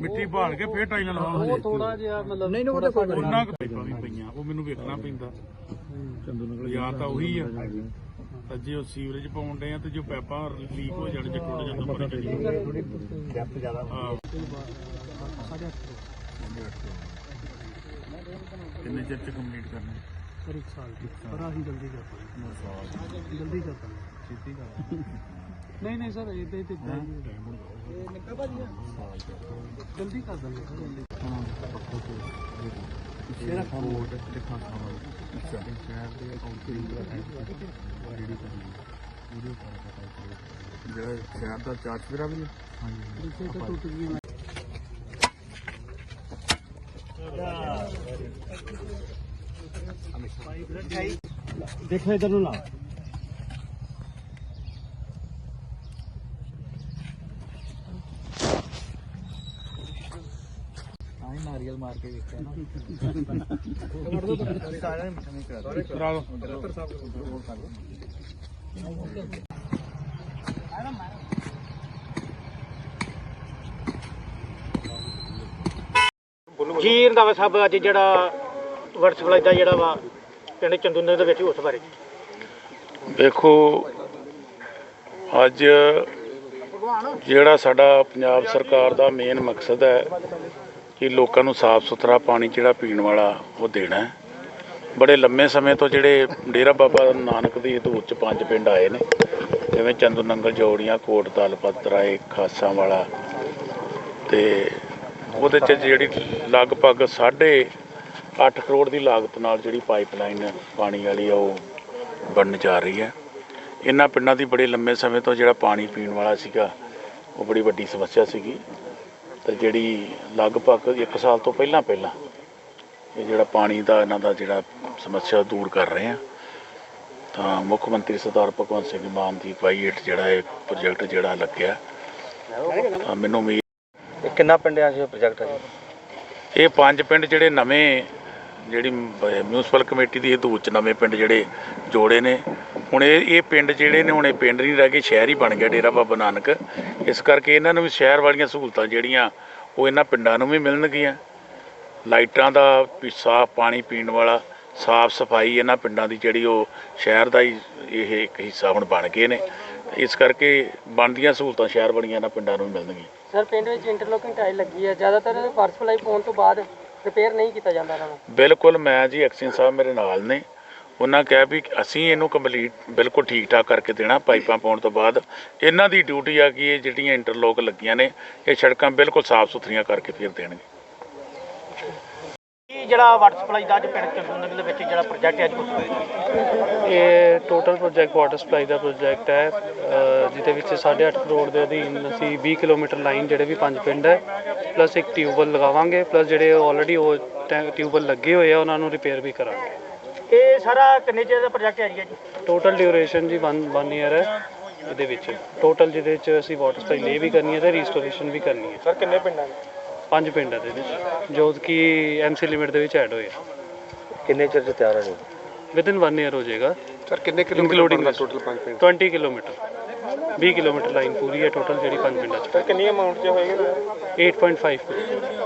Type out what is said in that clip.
ਮਿੱਟੀ ਭਾਲ ਕੇ ਫੇਰ ਟਾਈਲਾਂ ਲਵਾਵਾਂਗੇ ਉਹ ਥੋੜਾ ਜਿਹਾ ਮਤਲਬ ਨਹੀਂ ਨਹੀਂ ਉਹ ਤਾਂ ਕੋਈ ਉਹਨਾਂ ਕੁ ਪਾਈਪਾਂ ਵੀ ਪਈਆਂ ਉਹ ਮੈਨੂੰ ਵੇਖਣਾ ਪੈਂਦਾ। ਯਾਰ ਤਾਂ ਉਹੀ ਆ। ਤਾਂ ਜੇ ਉਹ ਸੀਵਰੇਜ ਪਾਉਣ ਦੇ ਆ ਤੇ ਜੋ ਪੈਪਾਂ ਲੀਕ ਹੋ ਜਾਣ ਜੇ ਟੁੱਟ ਜਾਂਦਾ ਪਰ ਡੈਪਥ ਜ਼ਿਆਦਾ ਕਿੰਨੇ ਚਿਰ ਚ ਕੰਪਲੀਟ ਕਰਨਾ? ਸਰ ਇੱਕ ਸਾਲ ਦੀ ਪਰ ਅਸੀਂ ਜਲਦੀ ਕਰ ਪਾਂਗੇ ਜਲਦੀ ਕਰ ਪਾਂਗੇ ਛੇਤੀ ਕਰ ਨਹੀਂ ਨਹੀਂ ਸਰ ਇਹਦੇ ਤੇ ਜਲਦੀ ਕਰ ਦਾਂਗੇ ਸਰ ਜਲਦੀ ਇਹਦਾ ਕੋਡ ਜਿਹੜਾ ਸ਼ਹਿਰ ਦਾ ਚਾਰਜ ਫਿਰਾ ਵੀ ਪਿੱਛੇ ਤਾਂ ਟੁੱਟ ਗਈਆਂ ਦੇਖੋ ਇਧਰ ਨੂੰ ਲਾ ਆਈ ਨਾਰੀਅਲ ਮਾਰ ਕੇ ਵੇਖਿਆ ਨਾ। ਸਾਰਿਆਂ ਨੇ ਮਿੱਠਾ ਨਹੀਂ ਕਰਾ ਕਰਾ ਲਓ ਰੰਧਾਵਾ ਸਾਹਿਬ ਅੱਜ ਜਿਹੜਾ ਵਰਡ ਦਾ ਜਿਹੜਾ ਵਾ, ਪਿੰਡ ਚੰਦੂਨੇ ਦੇ ਵਿੱਚ ਉਸ ਬਾਰੇ। ਦੇਖੋ, ਅੱਜ ਜਿਹੜਾ ਸਾਡਾ ਪੰਜਾਬ ਸਰਕਾਰ ਦਾ ਮੇਨ ਮਕਸਦ ਹੈ ਕਿ ਲੋਕਾਂ ਨੂੰ ਸਾਫ਼ ਸੁਥਰਾ ਪਾਣੀ ਜਿਹੜਾ ਪੀਣ ਵਾਲਾ ਉਹ ਦੇਣਾ ਹੈ। ਬੜੇ ਲੰਮੇ ਸਮੇਂ ਤੋਂ ਜਿਹੜੇ ਡੇਰਾ ਬਾਬਾ ਨਾਨਕ ਦੀ ਹਦੂਦ ਚ ਪੰਜ ਪਿੰਡ ਆਏ ਨੇ, ਜਿਵੇਂ ਚੰਦੂ ਨੰਗਲ ਜੋੜੀਆਂ, ਕੋਟ ਦਲਪਤ ਰਾਏ, ਖਾਸਾਂ ਵਾਲਾ ਤੇ ਉਹਦੇ ਚ ਜਿਹੜੀ ਲਗਭਗ ਸਾਢੇ 8 ਕਰੋੜ ਦੀ ਲਾਗਤ ਨਾਲ ਜਿਹੜੀ ਪਾਈਪਲਾਈਨ ਪਾਣੀ ਵਾਲੀ ਆ ਉਹ ਬਣਨ ਜਾ ਰਹੀ ਹੈ। ਇਹਨਾਂ ਪਿੰਡਾਂ ਦੀ ਬੜੇ ਲੰਮੇ ਸਮੇਂ ਤੋਂ ਜਿਹੜਾ ਪਾਣੀ ਪੀਣ ਵਾਲਾ ਸੀਗਾ ਉਹ ਬੜੀ ਵੱਡੀ ਸਮੱਸਿਆ ਸੀਗੀ। ਤੇ ਜਿਹੜੀ ਲਗਭਗ 1 ਸਾਲ ਤੋਂ ਪਹਿਲਾਂ ਪਹਿਲਾਂ ਇਹ ਜਿਹੜਾ ਪਾਣੀ ਦਾ ਇਹਨਾਂ ਦਾ ਜਿਹੜਾ ਸਮੱਸਿਆ ਦੂਰ ਕਰ ਰਹੇ ਆ ਤਾਂ ਮੁੱਖ ਮੰਤਰੀ ਸਰਦਾਰ ਭਗਵੰਤ ਸਿੰਘ ਮਾਨ ਦੀ ਅਗਵਾਈ ਹੇਠ ਜਿਹੜਾ ਇਹ ਪ੍ਰੋਜੈਕਟ ਜਿਹੜਾ ਲੱਗਿਆ ਤਾਂ ਮੈਨੂੰ ਉਮੀਦ ਇਹ ਕਿੰਨਾ ਪਿੰਡਾਂ 'ਚ ਪ੍ਰੋਜੈਕਟ ਹੈ ਇਹ ਪੰਜ ਪਿੰਡ ਜਿਹੜੇ ਨਵੇਂ ਜਿਹੜੀ ਮਿਊਨਿਸਪਲ ਕਮੇਟੀ ਦੀ ਹਦੂਦ ਚ ਨਵੇਂ ਪਿੰਡ ਜਿਹੜੇ ਜੋੜੇ ਨੇ। ਹੁਣ ਇਹ ਇਹ ਪਿੰਡ ਜਿਹੜੇ ਨੇ, ਹੁਣ ਇਹ ਪਿੰਡ ਨਹੀਂ ਰਹਿ ਗਏ, ਸ਼ਹਿਰ ਹੀ ਬਣ ਗਿਆ ਡੇਰਾ ਬਾਬਾ ਨਾਨਕ। ਇਸ ਕਰਕੇ ਇਹਨਾਂ ਨੂੰ ਵੀ ਸ਼ਹਿਰ ਵਾਲੀਆਂ ਸਹੂਲਤਾਂ ਜਿਹੜੀਆਂ, ਉਹ ਇਹਨਾਂ ਪਿੰਡਾਂ ਨੂੰ ਵੀ ਮਿਲਣਗੀਆਂ। ਲਾਈਟਾਂ ਦਾ ਸਾਫ਼ ਪਾਣੀ ਪੀਣ ਵਾਲਾ, ਸਾਫ਼ ਸਫ਼ਾਈ ਇਹਨਾਂ ਪਿੰਡਾਂ ਦੀ ਜਿਹੜੀ ਉਹ ਸ਼ਹਿਰ ਦਾ ਹੀ ਇਹ ਇੱਕ ਹਿੱਸਾ ਹੁਣ ਬਣ ਗਏ ਨੇ। ਇਸ ਕਰਕੇ ਬਣਦੀਆਂ ਸਹੂਲਤਾਂ ਸ਼ਹਿਰ ਵਾਲੀਆਂ ਇਹਨਾਂ ਪਿੰਡਾਂ ਨੂੰ ਵੀ ਮਿਲਣਗੀਆਂ। ਸਰ, ਪਿੰਡ ਵਿੱਚ ਇੰਟਰਲੋਕਿੰਗ ਟਾਈਲ ਲੱਗੀ ਹੈ ਜ਼ਿਆਦਾਤਰ ਫਰਸ਼ ਸਪਲਾਈ ਪਾਉਣ ਤੋਂ ਬਾਅਦ ਰਿਪੇਅਰ ਨਹੀਂ ਕੀਤਾ ਜਾਂਦਾ ਇਹਨਾਂ ਨੂੰ? ਬਿਲਕੁਲ, ਮੈਂ ਜੀ ਐਕਸ਼ਨ ਸਾਹਿਬ ਮੇਰੇ ਨਾਲ ਨੇ। ਉਹਨਾਂ ਕਿਹਾ ਵੀ ਅਸੀਂ ਇਹਨੂੰ ਕੰਪਲੀਟ ਬਿਲਕੁਲ ਠੀਕ ਠਾਕ ਕਰਕੇ ਦੇਣਾ, ਪਾਈਪਾਂ ਪਾਉਣ ਤੋਂ ਬਾਅਦ। ਇਹਨਾਂ ਦੀ ਡਿਊਟੀ ਆ ਕਿ ਇਹ ਜਿਹੜੀਆਂ ਇੰਟਰਲੋਕ ਲੱਗੀਆਂ ਨੇ, ਇਹ ਸੜਕਾਂ ਬਿਲਕੁਲ ਸਾਫ਼ ਸੁਥਰੀਆਂ ਕਰਕੇ ਫਿਰ ਦੇਣਗੇ। ਇਹ ਜਿਹੜਾ ਵਾਟਰ ਸਪਲਾਈ ਦਾ ਅੱਜ ਪਿੰਡ ਚੰਦੂਨੇ ਦੇ ਵਿੱਚ ਜਿਹੜਾ ਪ੍ਰੋਜੈਕਟ ਹੈ ਅੱਜ ਉਸ ਇਹ ਟੋਟਲ ਪ੍ਰੋਜੈਕਟ ਵਾਟਰ ਸਪਲਾਈ ਦਾ ਪ੍ਰੋਜੈਕਟ ਹੈ ਅ, ਜਿਹਦੇ ਵਿੱਚ 8.5 ਕਰੋੜ ਦੇ ਅਧੀਨ ਅਸੀਂ 20 ਕਿਲੋਮੀਟਰ ਲਾਈਨ ਜਿਹੜੇ ਵੀ ਪੰਜ ਪਿੰਡ ਹੈ ਪਲੱਸ ਇੱਕ ਟਿਊਬਵੈਲ ਲਗਾਵਾਂਗੇ ਪਲੱਸ ਜਿਹੜੇ ਆਲਰੇਡੀ ਉਹ ਟਿਊਬਵੈਲ ਲੱਗੇ ਹੋਏ ਆ ਉਹਨਾਂ ਨੂੰ ਰਿਪੇਅਰ ਵੀ ਕਰਾਂਗੇ। ਇਹ ਸਾਰਾ ਕਿੰਨੇ ਚਿਰ ਦਾ ਪ੍ਰੋਜੈਕਟ ਹੈ ਜੀ ਇਹ? ਟੋਟਲ ਡਿਊਰੇਸ਼ਨ ਜੀ 1 1 ਇਅਰ ਹੈ ਇਹਦੇ ਵਿੱਚ। ਟੋਟਲ ਜਿਹਦੇ ਵਿੱਚ ਅਸੀਂ ਵਾਟਰ ਸਪਲਾਈ ਲੇ ਵੀ ਕਰਨੀ ਹੈ ਤੇ ਰੀਸਟੋਰੇਸ਼ਨ ਵੀ ਕਰਨੀ ਹੈ। ਸਰ ਕਿੰਨੇ ਪਿੰਡਾਂ ਦੇ? ਪੰਜ ਪਿੰਡ ਹੈ ਇਹਦੇ ਵਿੱਚ ਜੋ ਕਿ ਐਮਸੀ ਲਿਮਿਟ ਦੇ ਵਿੱਚ ਐਡ ਹੋਏ ਆ। ਕਿੰਨੇ ਚਿਰ ਚ ਤਿਆਰ ਹੋਣੀ ਵਿਦਿਨ 1 ਇਅਰ ਹੋ ਜਾਏਗਾ। ਸਰ ਕਿੰਨੇ including ਦਾ. ਟੋਟਲ ਪੰਜ ਪਿੰਡ? 20 ਕਿਲੋਮੀਟਰ। 20 ਕਿਲੋਮੀਟਰ ਲਾਈਨ ਪੂਰੀ ਹੈ ਟੋਟਲ ਜਿਹੜੀ ਪੰਜ ਪਿੰਡਾਂ 'ਚ। ਕਿੰਨੀ ਅਮਾਉਂਟ ਚ ਹੋਏਗਾ? 8.5 ਕਰੋੜ